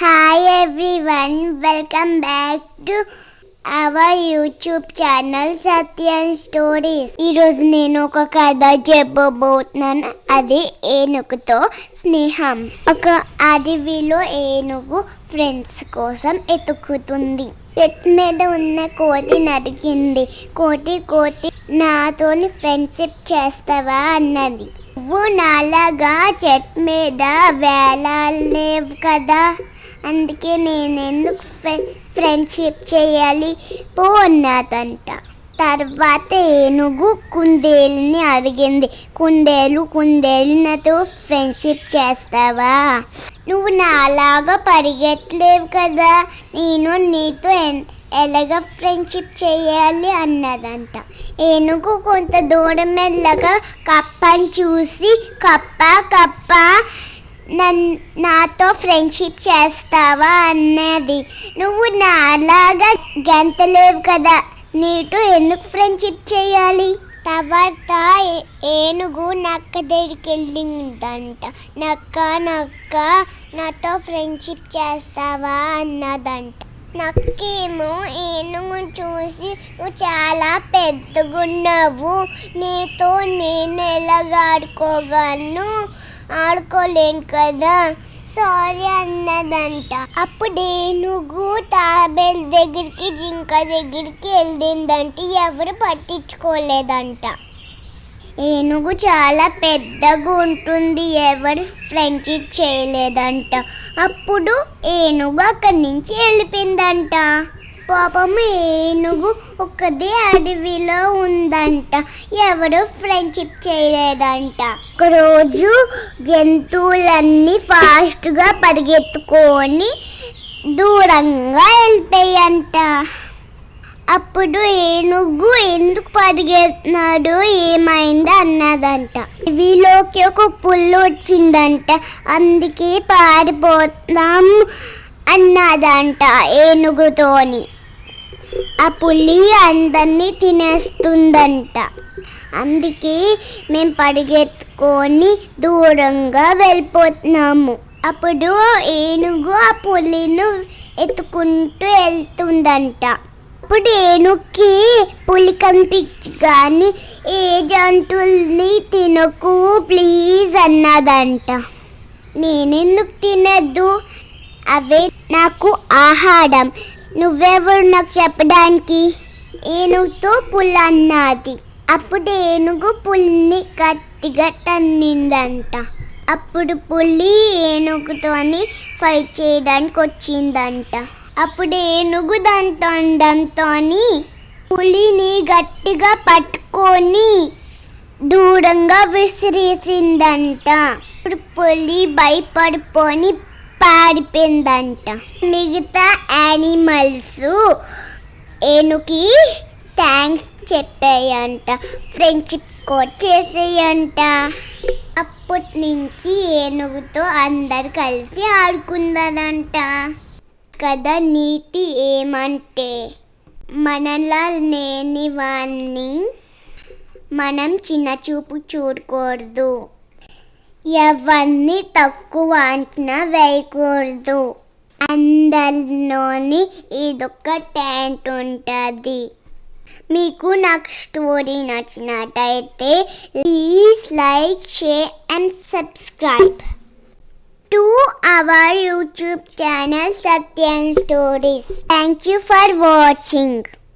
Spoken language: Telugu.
Hi everyone welcome back to our YouTube channel Satyan stories ఈరోజు నేను ఒక కథ చెప్పబోతున్నాను. అది ఏనుగుతో స్నేహం. ఒక అడవిలో ఏనుగు ఫ్రెండ్స్ కోసం ఎతుకుతుంది. చెట్టు మీద ఉన్న కోతి నరికింది. కోటి కోటి నాతోని ఫ్రెండ్షిప్ చేస్తావా? అన్నది. నువ్వు నాలాగా చెట్టు మీద వేలాలేవు కదా? అందుకే నేను ఎందుకు ఫ్రెండ్షిప్ చేయాలి? పో అన్నదంట. తర్వాత ఏనుగు కుందేలుని అడిగింది. కుందేలు కుందేలు నాతో ఫ్రెండ్షిప్ చేస్తావా? నువ్వు నాలాగా పరిగెట్టలేవు కదా. నేను నీతో ఎన్- ఎలాగ ఫ్రెండ్షిప్ చేయాలి అన్నదంట. ఏనుగు కొంత దూరం వెళ్ళగా కప్పని చూసి కప్ప కప్ప నన్ను నాతో ఫ్రెండ్షిప్ చేస్తావా అన్నది. నువ్వు నాలాగా గంతలేవు కదా. నీతో ఎందుకు ఫ్రెండ్షిప్ చేయాలి? తర్వాత ఏనుగు నక్క దగ్గరికి వెళ్ళిందంట నక్క నక్క నాతో ఫ్రెండ్షిప్ చేస్తావా అన్నదంట. నక్కేమో ఏనుగు చూసి నువ్వు చాలా పెద్దగున్నావు. నీతో నేను ఎలా ఆడుకోగలను? ఆడుకోలేను కదా. సారీ అన్నదంట. అప్పుడు ఏనుగు తాబేల్ దగ్గరికి జింక దగ్గరికి వెళ్ళిందంటే ఎవరు పట్టించుకోలేదంట. ఏనుగు చాలా పెద్దగా ఉంటుంది. ఎవరు ఫ్రెండ్షిప్ చేయలేదంట. అప్పుడు ఏనుగు అక్కడి నుంచి వెళ్ళిపోయిందంట. పాపం ఏనుగు ఒకదే అడవిలో ఉందంట. ఎవరు ఫ్రెండ్షిప్ చేయలేదంట. ఒకరోజు జంతువులన్నీ ఫాస్ట్గా పరిగెత్తుకొని దూరంగా వెళ్ళిపోయాయంట అప్పుడు ఏనుగు ఎందుకు పరిగెత్తున్నాడు ఏమైంది అన్నదంట. వీలోకి ఒక పుల్లు వచ్చిందంట. అందుకే పారిపోతాం అన్నదంట ఏనుగుతోని. ఆ పులి అందరినీ తినేస్తుందంట. అందుకే మేము పరిగెత్తుకొని దూరంగా వెళ్ళిపోతున్నాము. అప్పుడు ఏనుగు ఆ పులిను ఎత్తుకుంటూ వెళ్తుందంట. అప్పుడు ఏనుగుకి పులి కనిపించి కానీ ఏ జంతువుల్ని తినకు ప్లీజ్ అన్నదంట. నేనెందుకు తినద్దు? అవే నాకు ఆహారం. నువ్వెవరు నాకు చెప్పడానికి? ఏనుగుతో పుల్ అన్నది అప్పుడు ఏనుగు పుల్లిని గట్టిగా తన్నిందంట అప్పుడు పులి ఏనుగుతోని ఫైట్ చేయడానికి వచ్చిందంట. అప్పుడు ఏనుగు దాంతో అండంతో పులిని గట్టిగా పట్టుకొని దూరంగా విసిరేసిందంట. ఇప్పుడు పులి భయపడిపోని పారిపోయిందంట. మిగతా యానిమల్స్ ఏనుకి థ్యాంక్స్ చెప్పాయంట. ఫ్రెండ్షిప్ కోట్ చేసేయంట. అప్పటి నుంచి ఏనుగుతో అందరు కలిసి ఆడుకుందనంట. కదా నీతి ఏమంటే మనలా లేని వాణ్ణి మనం చిన్న చూపు చూడకూడదు. ఎవరిని తక్కువ అంచనా వేయకూడదు. అందరిలోని ఇదొక ట్యాంట్ ఉంటుంది. మీకు నాకు స్టోరీ నచ్చినట్టయితే please like share and subscribe. To our YouTube channel Satyan stories. Thank you for watching.